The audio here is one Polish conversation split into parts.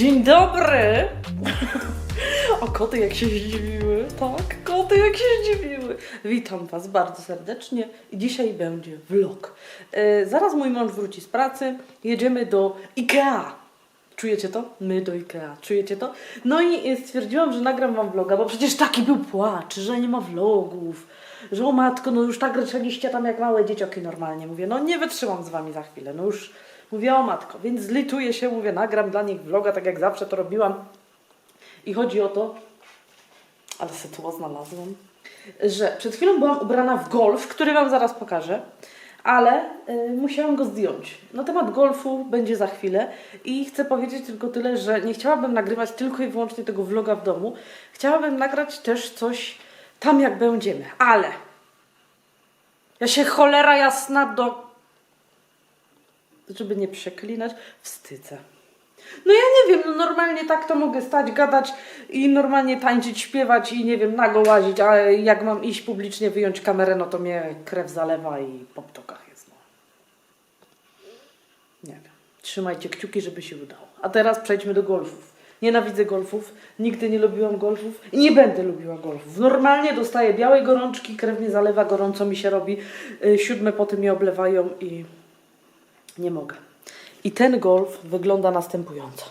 dobry! O, koty jak się zdziwiły, tak? Koty jak się zdziwiły. Witam Was bardzo serdecznie. Dzisiaj będzie vlog. E, zaraz mój mąż wróci z pracy. Jedziemy do Ikea. Czujecie to? My do Ikea. Czujecie to? No i e, stwierdziłam, że nagram Wam vloga, bo przecież taki był płacz, że nie ma vlogów. Że o matko, no już tak ryczeliście tam jak małe dzieciaki normalnie. Mówię, no nie wytrzymam z Wami za chwilę. No już mówię o matko, więc zlituję się, mówię, nagram dla nich vloga, tak jak zawsze to robiłam. I chodzi o to, ale sobie tu znalazłam, że przed chwilą byłam ubrana w golf, który Wam zaraz pokażę, ale y, musiałam go zdjąć. Na temat golfu będzie za chwilę i chcę powiedzieć tylko tyle, że nie chciałabym nagrywać tylko i wyłącznie tego vloga w domu. Chciałabym nagrać też coś tam, jak będziemy, ale ja się cholera jasna do... Żeby nie przeklinać, wstydzę. No ja nie wiem, no normalnie tak to mogę stać, gadać i normalnie tańczyć, śpiewać i nie wiem, nago łazić, a jak mam iść publicznie, wyjąć kamerę, no to mnie krew zalewa i po ptokach jest, no. Nie wiem. Trzymajcie kciuki, żeby się udało. A teraz przejdźmy do golfów. Nienawidzę golfów, nigdy nie lubiłam golfów i nie będę lubiła golfów. Normalnie dostaję białej gorączki, krew mnie zalewa, gorąco mi się robi, y, siódme poty mnie oblewają i nie mogę. I ten golf wygląda następująco.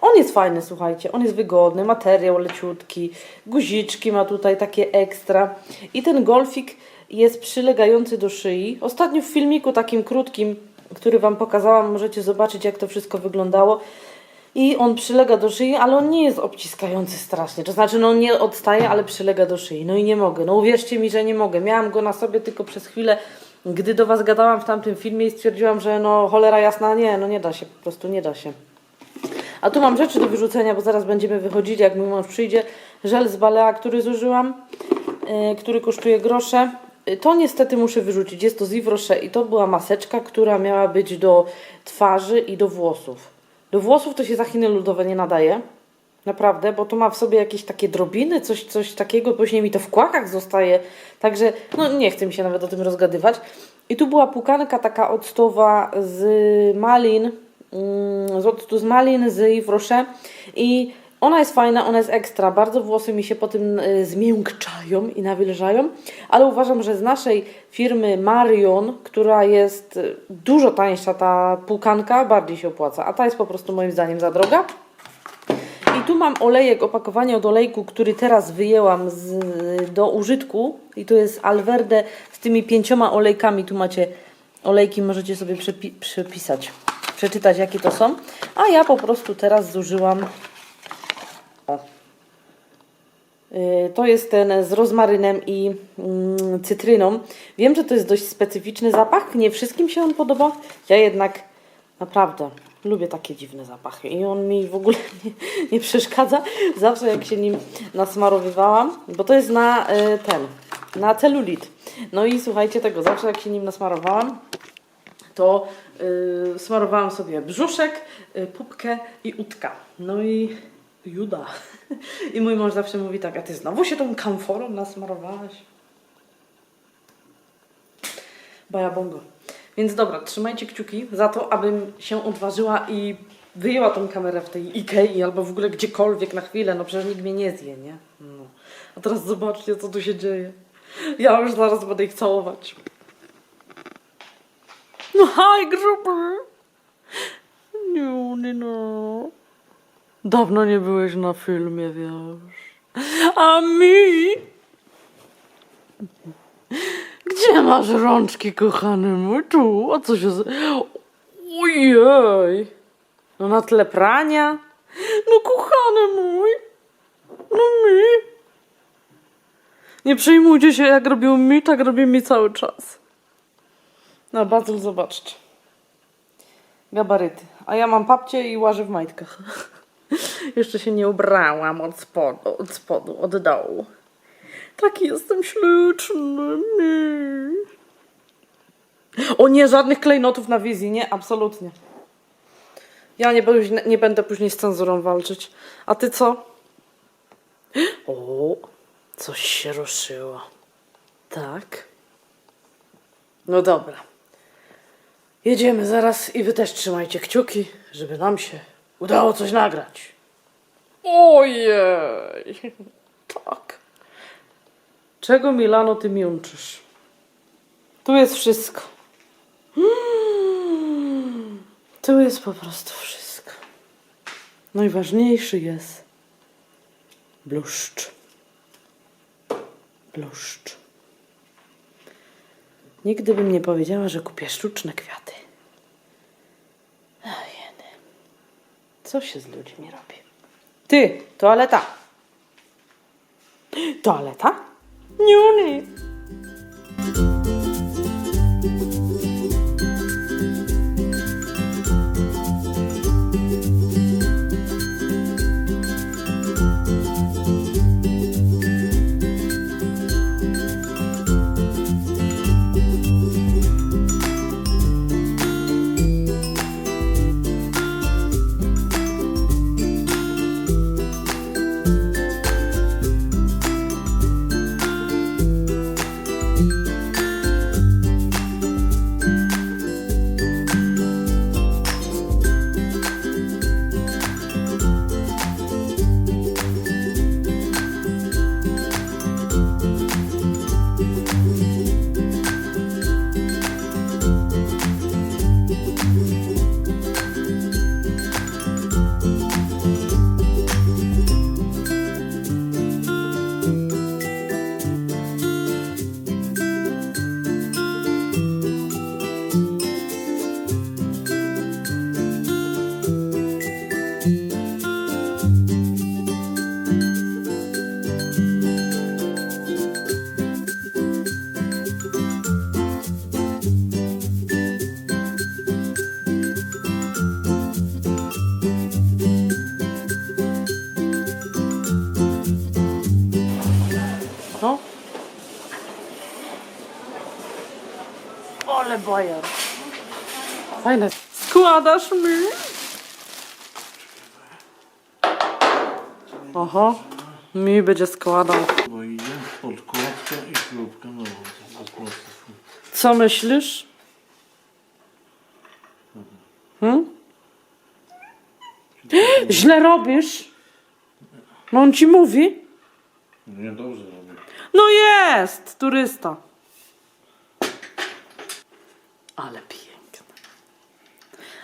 On jest fajny, słuchajcie, on jest wygodny, materiał leciutki, guziczki ma tutaj takie ekstra. I ten golfik jest przylegający do szyi. Ostatnio w filmiku takim krótkim, który Wam pokazałam, możecie zobaczyć jak to wszystko wyglądało. I on przylega do szyi, ale on nie jest obciskający strasznie. To znaczy, no nie odstaje, ale przylega do szyi. No i nie mogę. No uwierzcie mi, że nie mogę. Miałam go na sobie tylko przez chwilę, gdy do Was gadałam w tamtym filmie i stwierdziłam, że no cholera jasna, nie, no nie da się, po prostu nie da się. A tu mam rzeczy do wyrzucenia, bo zaraz będziemy wychodzić, jak mój mąż przyjdzie. Żel z Balea, który zużyłam, yy, który kosztuje grosze. Yy, To niestety muszę wyrzucić. Jest to z i to była maseczka, która miała być do twarzy i do włosów. Do włosów to się za Chiny ludowe nie nadaje. Naprawdę, bo to ma w sobie jakieś takie drobiny, coś, coś takiego, później mi to w kłakach zostaje. Także, no nie chcę mi się nawet o tym rozgadywać. I tu była pukanka taka octowa z malin, mm, z octu z malin, z Yves. I ona jest fajna, ona jest ekstra. Bardzo włosy mi się po tym y, zmiękczają i nawilżają. Ale uważam, że z naszej firmy Marion, która jest y, dużo tańsza, ta pukanka, bardziej się opłaca. A ta jest po prostu moim zdaniem za droga. I tu mam olejek, opakowanie od olejku, który teraz wyjęłam z, do użytku. I to jest Alverde z tymi pięcioma olejkami. Tu macie olejki, możecie sobie przepi- przepisać, przeczytać jakie to są. A ja po prostu teraz zużyłam. O. Y, To jest ten z rozmarynem i mm, cytryną. Wiem, że to jest dość specyficzny zapach. Nie wszystkim się on podoba. Ja jednak naprawdę lubię takie dziwne zapachy i on mi w ogóle nie, nie przeszkadza. Zawsze jak się nim nasmarowywałam, bo to jest na y, ten, na celulit. No i słuchajcie tego, zawsze jak się nim nasmarowałam, to y, smarowałam sobie brzuszek, y, pupkę i udka. No i Juda. I mój mąż zawsze mówi tak, a ty znowu się tą kamforą nasmarowałaś? Baja bongo. Więc dobra, trzymajcie kciuki za to, abym się odważyła i wyjęła tą kamerę w tej Ikei albo w ogóle gdziekolwiek na chwilę, no przecież nikt mnie nie zje, nie? No. A teraz zobaczcie, co tu się dzieje. Ja już zaraz będę ich całować. No haj, gruby! Nie, no. Dawno nie byłeś na filmie, wiesz. A mi? Gdzie masz rączki, kochany mój? Tu, a co się... z- Ojej! No na tle prania? No kochany mój! No mi! Nie przejmujcie się, jak robią mi, tak robią mi cały czas. No, Bazyl, zobaczcie. Gabaryty. A ja mam papcie i łażę w majtkach. Jeszcze się nie ubrałam od spodu, od spodu, od dołu. Taki jestem śliczny. O nie, żadnych klejnotów na wizji, nie, absolutnie. Ja nie, nie będę później z cenzurą walczyć. A ty co? O, coś się ruszyło. Tak? No dobra. Jedziemy zaraz i wy też trzymajcie kciuki, żeby nam się udało coś nagrać. Ojej. Tak. Czego Milano ty miączysz? Tu jest wszystko. Mm. Tu jest po prostu wszystko. Najważniejszy jest bluszcz. Bluszcz. Nigdy bym nie powiedziała, że kupię sztuczne kwiaty. Ojej. Co się z ludźmi robi? Ty, toaleta. Toaleta? Nie, Ole bajer. Fajne. Składasz mi? Oho. Mi będzie składał. Bo i no. Co myślisz? Hmm? Źle robisz? No on ci mówi? Nie dobrze robię. No jest! Turysta. Ale piękne.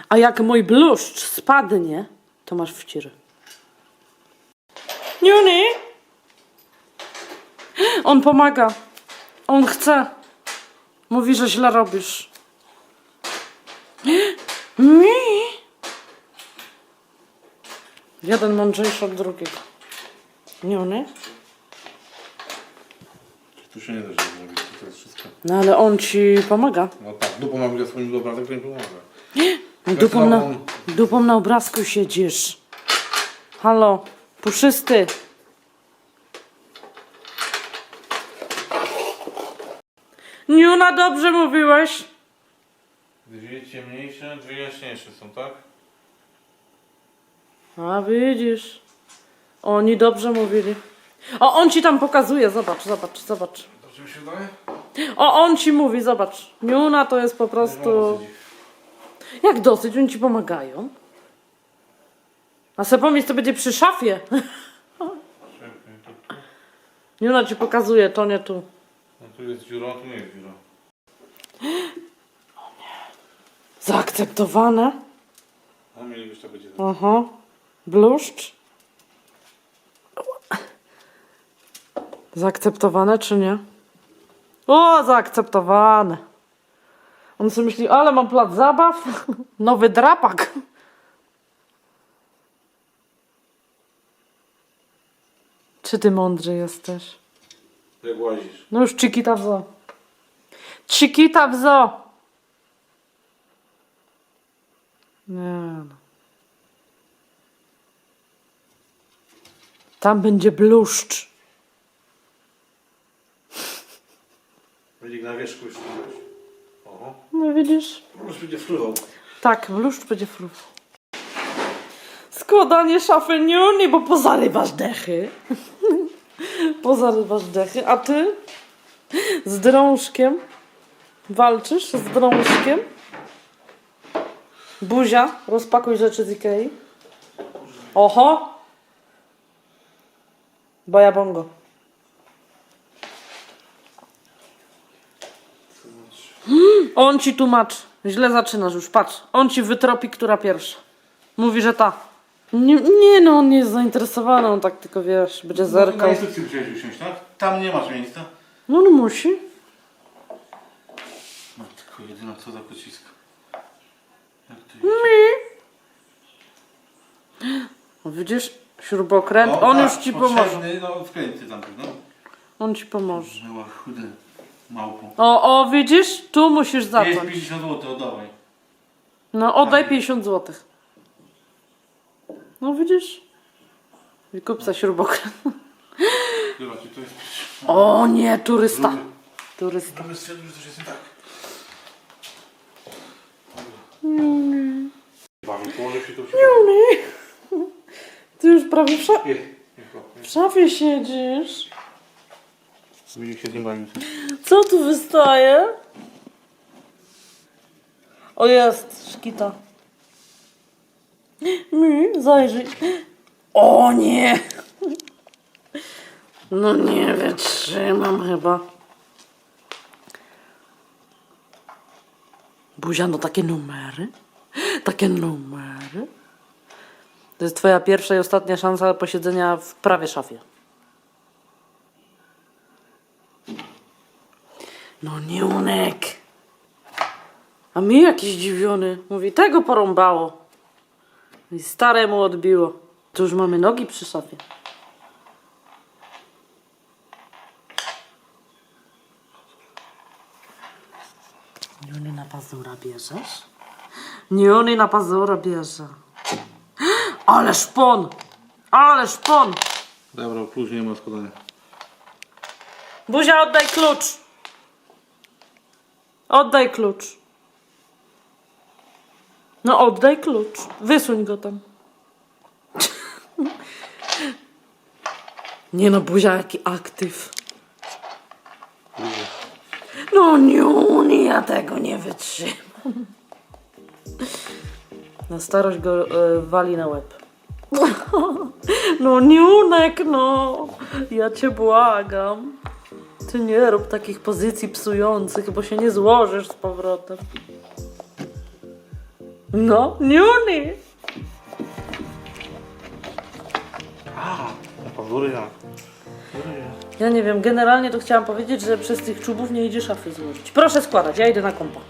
A jak mój bluszcz spadnie, to masz wciry. Niuni! On pomaga. On chce. Mówi, że źle robisz. Mi? Jeden mądrzejszy od drugiego. Niuni? Tu się nie da się zrobić, to jest wszystko. No ale on ci pomaga. No tak, dupą mam swoim obrazek, to pomaga. Dupą na, dupą na obrazku siedzisz. Halo, puszysty. Niuna, dobrze mówiłeś. Dwie ciemniejsze, dwie jaśniejsze są, tak? A widzisz. Oni dobrze mówili. O, on ci tam pokazuje, zobacz, zobacz, zobacz. Dobrze mi się wydaje? O, on ci mówi, zobacz. Niuna to jest po prostu... Jak dosyć, oni ci pomagają. A se pomyśl, to będzie przy szafie. Niuna ci pokazuje, to nie tu. No tu jest dziura, tu nie jest dziura. Zaakceptowane. A mieli być to będzie. Aha. Bluszcz. Zaakceptowane czy nie? O, zaakceptowane. On sobie myśli, ale mam plac zabaw. Nowy drapak. Czy ty mądry jesteś? Jak łazisz? No już Chiquita w zoo. Chiquita w zoo. Nie no. Tam będzie bluszcz. Będzie na wierzchu już widać. Oho. No widzisz? Już będzie fruwał. Tak, bluszcz będzie fruwał. Składanie szafy niuni, bo pozarywasz dechy. pozarywasz dechy. A ty? Z drążkiem? Walczysz z drążkiem? Buzia, rozpakuj rzeczy z Ikei. Oho! Baja bongo. On ci tłumaczy. Źle zaczynasz już, patrz. On ci wytropi, która pierwsza. Mówi, że ta. Nie, nie no, on nie jest zainteresowany, on tak tylko wiesz, będzie Na zerkał. instrukcji musiałeś usiąść, tak? Tam nie masz miejsca. No on musi. Matko jedyna, co za pocisk. Jak to? No Widzisz, śrubokręt, No, on tak, już ci pomoże. potrzebny, No, wkręty tam, no. On ci pomoże. Mała, chudy, małpu. O, o, widzisz? Tu musisz Jest zacząć. 50 zł, oddawaj. No, oddaj 50 zł. No widzisz? I kup za śrubokręt. Zobaczcie, to jest... O nie, turysta. Turysta. Mamy stwierdzić, że coś jest nie tak. Się to Ty już prawie w, sza- Nie, nie, w szafie siedzisz. Widzisz się z. Co tu wystaje? O jest, szkita. Mi, zajrzyj. O nie! No nie wytrzymam chyba. Buzia, no takie numery? Takie numery? To jest twoja pierwsza i ostatnia szansa posiedzenia w prawie szafie. No nie unek. A mi jakiś zdziwiony. Mówi, tego porąbało. I staremu odbiło. Tu już mamy nogi przy szafie. Niony na pazura bierzesz? Niony na pazura bierze. Ale szpon! Ale szpon! Dobra, nie ma składania. Buzia, oddaj klucz! Oddaj klucz. No oddaj klucz. Wysuń go tam. Nie no, Buzia, jaki aktyw. No nie, nie, ja tego nie wytrzymam. Na starość go e, wali na łeb. No Niunek, no. Ja cię błagam. Ty nie rób takich pozycji psujących, bo się nie złożysz z powrotem. No, Niuni. A, na pazury jak? Ja nie wiem, generalnie to chciałam powiedzieć, że przez tych czubów nie idzie szafy złożyć. Proszę składać, ja idę na kompa.